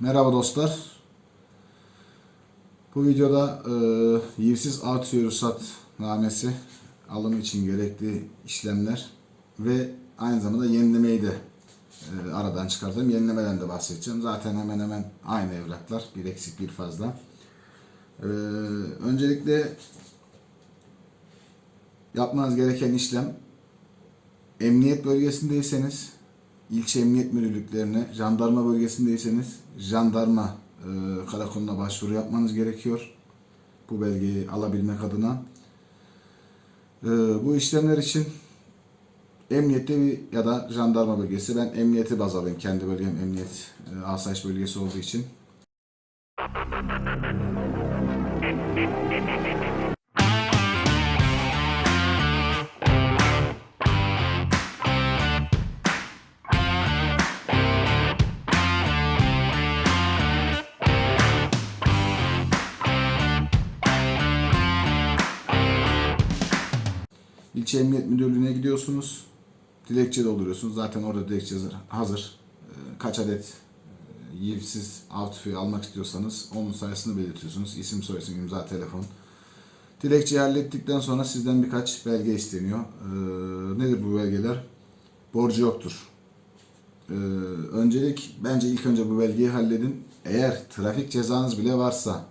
Merhaba dostlar. Bu videoda e, Yivsiz Artı Ruhsat namesi alımı için gerekli işlemler ve aynı zamanda yenilemeyi de e, aradan çıkartalım. Yenilemeden de bahsedeceğim. Zaten hemen hemen aynı evraklar. Bir eksik bir fazla. E, öncelikle yapmanız gereken işlem emniyet bölgesindeyseniz ilçe emniyet müdürlüklerine, jandarma bölgesindeyseniz jandarma e, karakoluna başvuru yapmanız gerekiyor. Bu belgeyi alabilmek adına. E, bu işlemler için emniyette bir ya da jandarma bölgesi. Ben emniyeti baz alayım. Kendi bölgem emniyet, e, asayiş bölgesi olduğu için. İlçe Emniyet Müdürlüğü'ne gidiyorsunuz. Dilekçe dolduruyorsunuz. Zaten orada dilekçe hazır. Ee, Kaç adet e, yivsiz av almak istiyorsanız onun sayısını belirtiyorsunuz. İsim, soyisim, imza, telefon. Dilekçeyi hallettikten sonra sizden birkaç belge isteniyor. Ee, nedir bu belgeler? Borcu yoktur. Ee, öncelik bence ilk önce bu belgeyi halledin. Eğer trafik cezanız bile varsa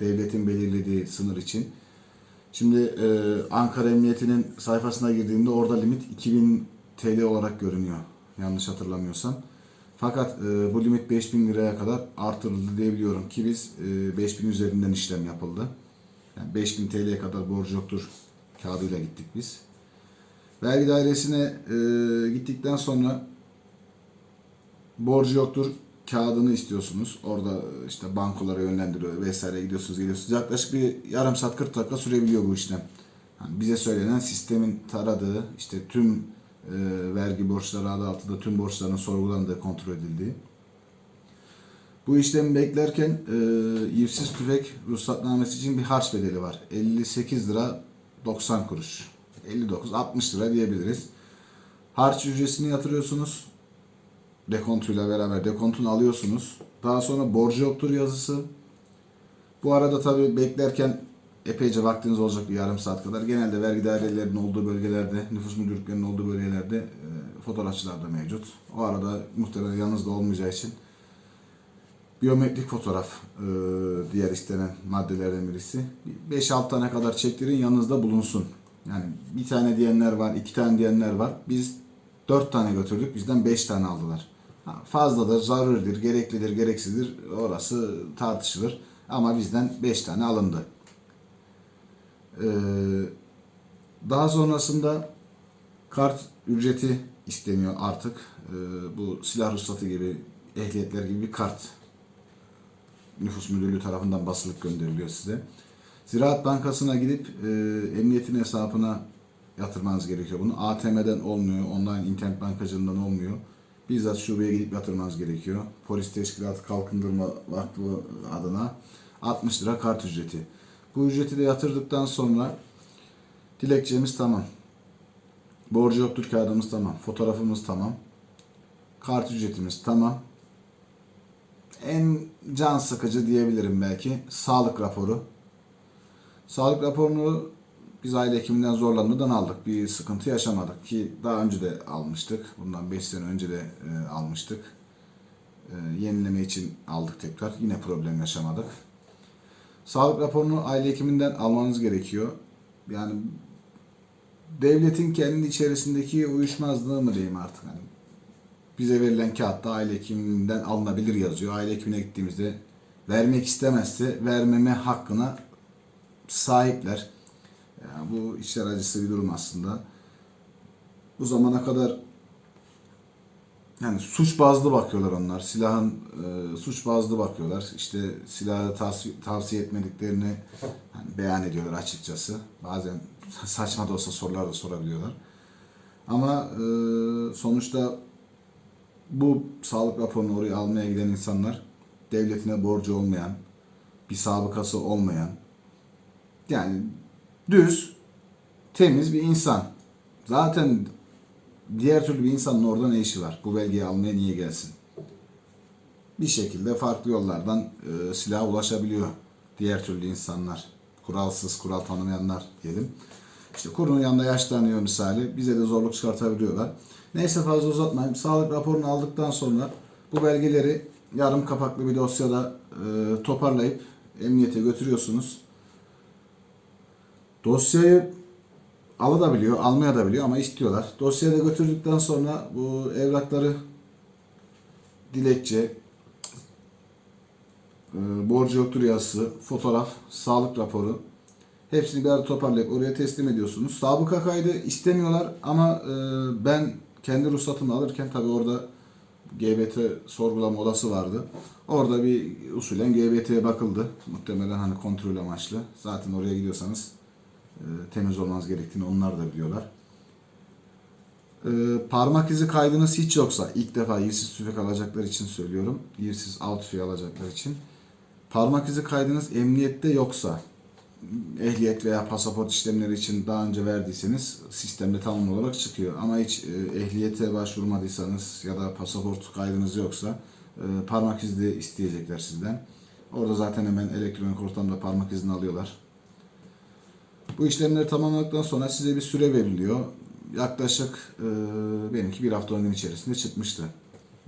devletin belirlediği sınır için Şimdi e, Ankara Emniyeti'nin sayfasına girdiğimde orada limit 2000 TL olarak görünüyor. Yanlış hatırlamıyorsam. Fakat e, bu limit 5000 liraya kadar artırıldı diyebiliyorum ki biz e, 5000 üzerinden işlem yapıldı. Yani 5000 TL'ye kadar borcu yoktur kağıdıyla gittik biz. Vergi dairesine e, gittikten sonra borcu yoktur kağıdını istiyorsunuz. Orada e, işte bankolara yönlendiriyor vesaire gidiyorsunuz geliyorsunuz. Yaklaşık bir yarım saat 40 dakika sürebiliyor bu işlem. Yani bize söylenen sistemin taradığı işte tüm e, vergi borçları adı altında tüm borçların sorgulandığı kontrol edildiği. Bu işlemi beklerken e, yivsiz tüfek ruhsatnamesi için bir harç bedeli var. 58 lira 90 kuruş. 59-60 lira diyebiliriz. Harç ücretini yatırıyorsunuz dekontuyla beraber dekontunu alıyorsunuz. Daha sonra borcu yoktur yazısı. Bu arada tabi beklerken epeyce vaktiniz olacak bir yarım saat kadar. Genelde vergi dairelerinin olduğu bölgelerde, nüfus müdürlüklerinin olduğu bölgelerde e, fotoğrafçılar da mevcut. O arada muhtemelen yanınızda olmayacağı için biyometrik fotoğraf e, diğer istenen maddelerden birisi. 5-6 tane kadar çektirin yanınızda bulunsun. Yani bir tane diyenler var, iki tane diyenler var. Biz 4 tane götürdük, bizden 5 tane aldılar. Fazladır, zaruridir, gereklidir, gereksizdir orası tartışılır. Ama bizden 5 tane alındı. Ee, daha sonrasında kart ücreti isteniyor artık. Ee, bu silah ruhsatı gibi, ehliyetler gibi bir kart nüfus müdürlüğü tarafından basılıp gönderiliyor size. Ziraat Bankası'na gidip e, emniyetin hesabına yatırmanız gerekiyor bunu. ATM'den olmuyor, online internet bankacılığından olmuyor. Bizzat şubeye gidip yatırmanız gerekiyor. Polis Teşkilatı Kalkındırma Vakfı adına 60 lira kart ücreti. Bu ücreti de yatırdıktan sonra dilekçemiz tamam. Borcu yoktur kağıdımız tamam. Fotoğrafımız tamam. Kart ücretimiz tamam. En can sıkıcı diyebilirim belki. Sağlık raporu. Sağlık raporunu biz aile hekiminden zorlanmadan aldık. Bir sıkıntı yaşamadık ki daha önce de almıştık. Bundan 5 sene önce de e, almıştık. E, yenileme için aldık tekrar. Yine problem yaşamadık. Sağlık raporunu aile hekiminden almanız gerekiyor. Yani devletin kendi içerisindeki uyuşmazlığı mı diyeyim artık hani bize verilen kağıtta aile hekiminden alınabilir yazıyor. Aile hekimine gittiğimizde vermek istemezse vermeme hakkına sahipler. Yani bu içler acısı bir durum aslında. Bu zamana kadar yani suç bazlı bakıyorlar onlar. Silahın e, suç bazlı bakıyorlar. İşte silahı tavsiye, tavsiye etmediklerini hani beyan ediyorlar açıkçası. Bazen saçma da olsa sorular da sorabiliyorlar. Ama e, sonuçta bu sağlık raporunu oraya almaya giden insanlar devletine borcu olmayan, bir sabıkası olmayan, yani düz, temiz bir insan. Zaten diğer türlü bir insanın orada ne işi var? Bu belgeyi almaya niye gelsin? bir şekilde farklı yollardan e, silaha ulaşabiliyor diğer türlü insanlar. Kuralsız, kural tanımayanlar diyelim. İşte kurunun yanında yaşlanıyor misali. Bize de zorluk çıkartabiliyorlar. Neyse fazla uzatmayayım. Sağlık raporunu aldıktan sonra bu belgeleri yarım kapaklı bir dosyada e, toparlayıp emniyete götürüyorsunuz. Dosyayı alabiliyor, almaya da biliyor ama istiyorlar. Dosyayı da götürdükten sonra bu evrakları dilekçe, e, borcu yoktur yazısı, fotoğraf, sağlık raporu hepsini bir arada toparlayıp oraya teslim ediyorsunuz. Sabıka kaydı istemiyorlar ama e, ben kendi ruhsatımı alırken tabi orada GBT sorgulama odası vardı. Orada bir usulen GBT'ye bakıldı. Muhtemelen hani kontrol amaçlı. Zaten oraya gidiyorsanız temiz olmanız gerektiğini onlar da biliyorlar. E, parmak izi kaydınız hiç yoksa ilk defa yersiz tüfek alacaklar için söylüyorum. Yersiz av tüfeği alacaklar için. Parmak izi kaydınız emniyette yoksa ehliyet veya pasaport işlemleri için daha önce verdiyseniz sistemde tamam olarak çıkıyor. Ama hiç e, ehliyete başvurmadıysanız ya da pasaport kaydınız yoksa e, parmak izi isteyecekler sizden. Orada zaten hemen elektronik ortamda parmak izini alıyorlar. Bu işlemleri tamamladıktan sonra size bir süre veriliyor. Yaklaşık e, benimki bir hafta on gün içerisinde çıkmıştı.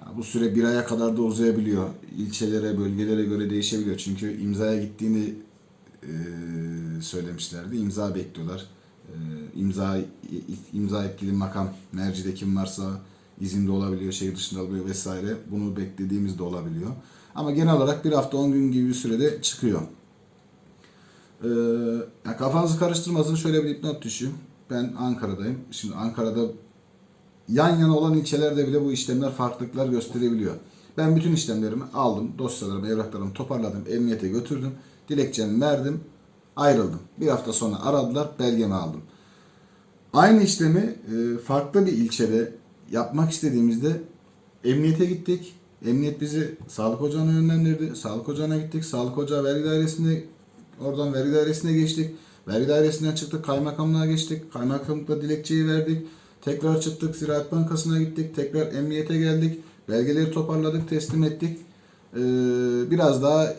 Ya bu süre bir aya kadar da uzayabiliyor. İlçelere, bölgelere göre değişebiliyor. Çünkü imzaya gittiğini e, söylemişlerdi. İmza bekliyorlar. E, imza imza etkili makam mercide kim varsa izinde olabiliyor, şehir dışında olabiliyor vesaire. Bunu beklediğimiz de olabiliyor. Ama genel olarak bir hafta 10 gün gibi bir sürede çıkıyor. Ee, ya kafanızı karıştırmasın şöyle bir dipnot düşün. Ben Ankara'dayım. Şimdi Ankara'da yan yana olan ilçelerde bile bu işlemler farklılıklar gösterebiliyor. Ben bütün işlemlerimi aldım, dosyalarımı, evraklarımı toparladım, emniyete götürdüm, dilekçemi verdim, ayrıldım. Bir hafta sonra aradılar, belgemi aldım. Aynı işlemi e, farklı bir ilçede yapmak istediğimizde emniyete gittik. Emniyet bizi sağlık ocağına yönlendirdi. Sağlık ocağına gittik. Sağlık ocağı vergi dairesinde oradan vergi dairesine geçtik. Vergi dairesinden çıktık kaymakamlığa geçtik. Kaymakamlıkta dilekçeyi verdik. Tekrar çıktık Ziraat Bankası'na gittik. Tekrar emniyete geldik. Belgeleri toparladık, teslim ettik. Ee, biraz daha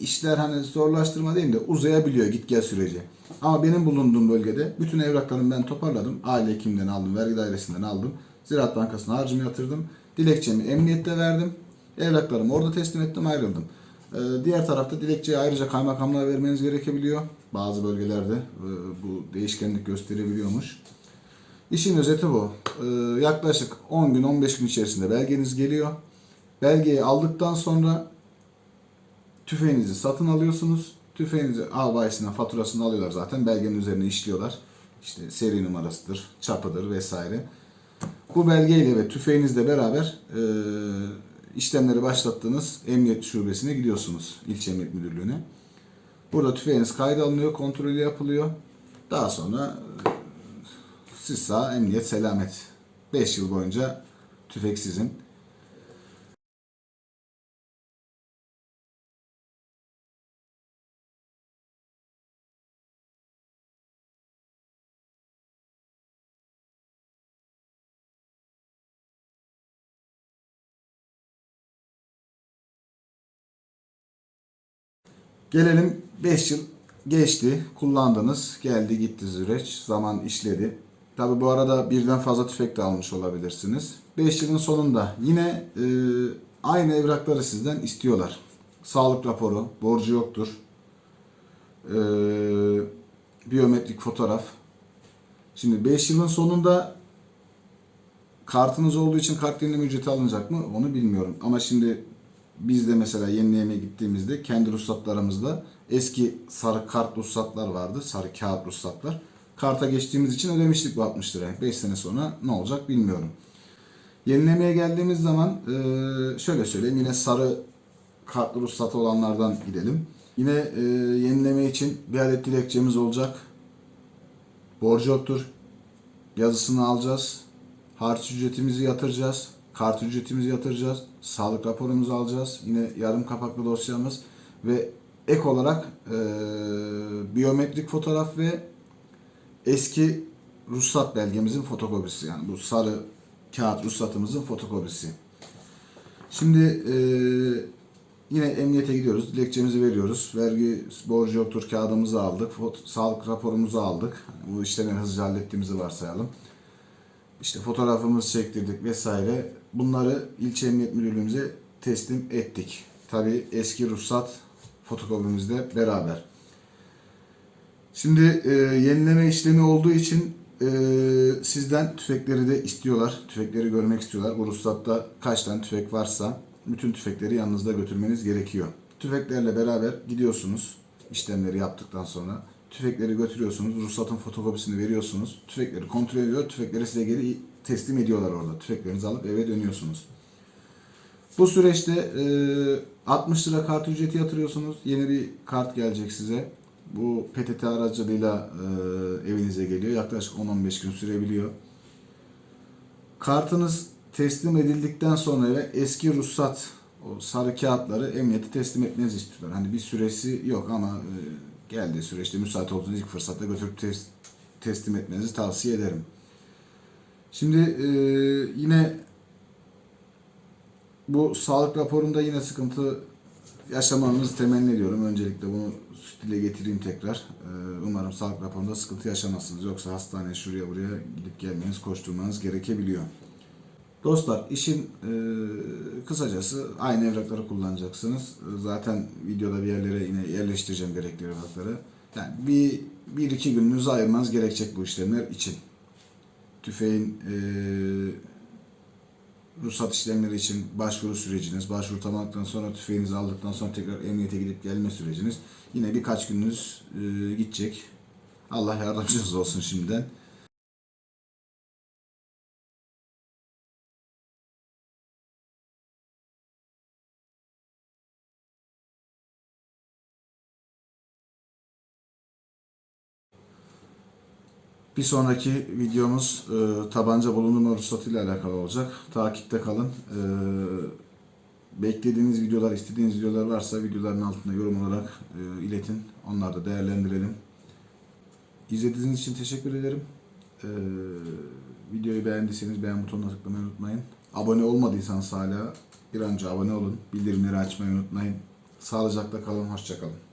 işler hani zorlaştırma değil de uzayabiliyor git gel süreci. Ama benim bulunduğum bölgede bütün evraklarımı ben toparladım. Aile hekimden aldım, vergi dairesinden aldım. Ziraat Bankası'na harcımı yatırdım. Dilekçemi emniyette verdim. Evraklarımı orada teslim ettim, ayrıldım. Ee, diğer tarafta dilekçeyi ayrıca kaymakamlığa vermeniz gerekebiliyor. Bazı bölgelerde e, bu değişkenlik gösterebiliyormuş. İşin özeti bu. Ee, yaklaşık 10 gün 15 gün içerisinde belgeniz geliyor. Belgeyi aldıktan sonra tüfeğinizi satın alıyorsunuz. Tüfeğinizi av bayisinden faturasını alıyorlar zaten. Belgenin üzerine işliyorlar. İşte seri numarasıdır, çapıdır vesaire. Bu belgeyle ve tüfeğinizle beraber e, işlemleri başlattığınız emniyet şubesine gidiyorsunuz. İlçe Emniyet Müdürlüğü'ne. Burada tüfeğiniz alınıyor, kontrolü yapılıyor. Daha sonra e, siz sağ, emniyet selamet. 5 yıl boyunca tüfek sizin. Gelelim 5 yıl geçti, kullandınız, geldi gitti süreç, zaman işledi. Tabi bu arada birden fazla tüfek de almış olabilirsiniz. 5 yılın sonunda yine e, aynı evrakları sizden istiyorlar. Sağlık raporu, borcu yoktur. E, biyometrik fotoğraf. Şimdi 5 yılın sonunda kartınız olduğu için kart yenileme ücreti alınacak mı onu bilmiyorum. Ama şimdi biz de mesela yenileyemeye gittiğimizde kendi ruhsatlarımızda eski sarı kart ruhsatlar vardı. Sarı kağıt ruhsatlar. Karta geçtiğimiz için ödemiştik bu 60 liraya. 5 sene sonra ne olacak bilmiyorum. Yenilemeye geldiğimiz zaman e, şöyle söyleyeyim. Yine sarı kartlı ruhsatı olanlardan gidelim. Yine e, yenileme için bir adet dilekçemiz olacak. Borcu yoktur. Yazısını alacağız. Harç ücretimizi yatıracağız. Kart ücretimizi yatıracağız. Sağlık raporumuzu alacağız. Yine yarım kapaklı dosyamız. Ve ek olarak e, biyometrik fotoğraf ve eski ruhsat belgemizin fotokopisi. Yani bu sarı kağıt ruhsatımızın fotokopisi. Şimdi e, yine emniyete gidiyoruz. Dilekçemizi veriyoruz. Vergi borcu yoktur kağıdımızı aldık. Fot- sağlık raporumuzu aldık. Bu işlemi hızlıca hallettiğimizi varsayalım. İşte fotoğrafımızı çektirdik vesaire. Bunları ilçe emniyet müdürlüğümüze teslim ettik. Tabi eski ruhsat fotokopimizle beraber. Şimdi e, yenileme işlemi olduğu için e, sizden tüfekleri de istiyorlar. Tüfekleri görmek istiyorlar. Bu ruhsatta kaç tane tüfek varsa bütün tüfekleri yanınızda götürmeniz gerekiyor. Tüfeklerle beraber gidiyorsunuz işlemleri yaptıktan sonra. Tüfekleri götürüyorsunuz. Ruhsatın fotokopisini veriyorsunuz. Tüfekleri kontrol ediyor. Tüfekleri size geri teslim ediyorlar orada. Tüfeklerinizi alıp eve dönüyorsunuz. Bu süreçte e, 60 lira kart ücreti yatırıyorsunuz. Yeni bir kart gelecek size. Bu PTT aracılığıyla e, evinize geliyor. Yaklaşık 10-15 gün sürebiliyor. Kartınız teslim edildikten sonra ve eski ruhsat o sarı kağıtları emniyete teslim etmenizi istiyorlar. Hani bir süresi yok ama e, geldiği süreçte müsait olduğunuz ilk fırsatta götürüp tes- teslim etmenizi tavsiye ederim. Şimdi e, yine bu sağlık raporunda yine sıkıntı yaşamanızı temenni ediyorum. Öncelikle bunu dile getireyim tekrar. Ee, Umarım sağlık raporunda sıkıntı yaşamazsınız. Yoksa hastaneye şuraya buraya gidip gelmeniz, koşturmanız gerekebiliyor. Dostlar işin e, kısacası aynı evrakları kullanacaksınız. Zaten videoda bir yerlere yine yerleştireceğim gerekli evrakları. Yani bir, bir iki gününüzü ayırmanız gerekecek bu işlemler için. Tüfeğin e, ruhsat işlemleri için başvuru süreciniz, başvuru tamamladıktan sonra tüfeğinizi aldıktan sonra tekrar emniyete gidip gelme süreciniz yine birkaç gününüz e, gidecek. Allah yardımcınız olsun şimdiden. Bir sonraki videomuz e, tabanca bulundurma ruhsatı ile alakalı olacak. Takipte kalın. E, beklediğiniz videolar, istediğiniz videolar varsa videoların altına yorum olarak e, iletin. Onları da değerlendirelim. İzlediğiniz için teşekkür ederim. E, videoyu beğendiyseniz beğen butonuna tıklamayı unutmayın. Abone olmadıysanız hala bir an önce abone olun. Bildirimleri açmayı unutmayın. Sağlıcakla kalın, hoşçakalın.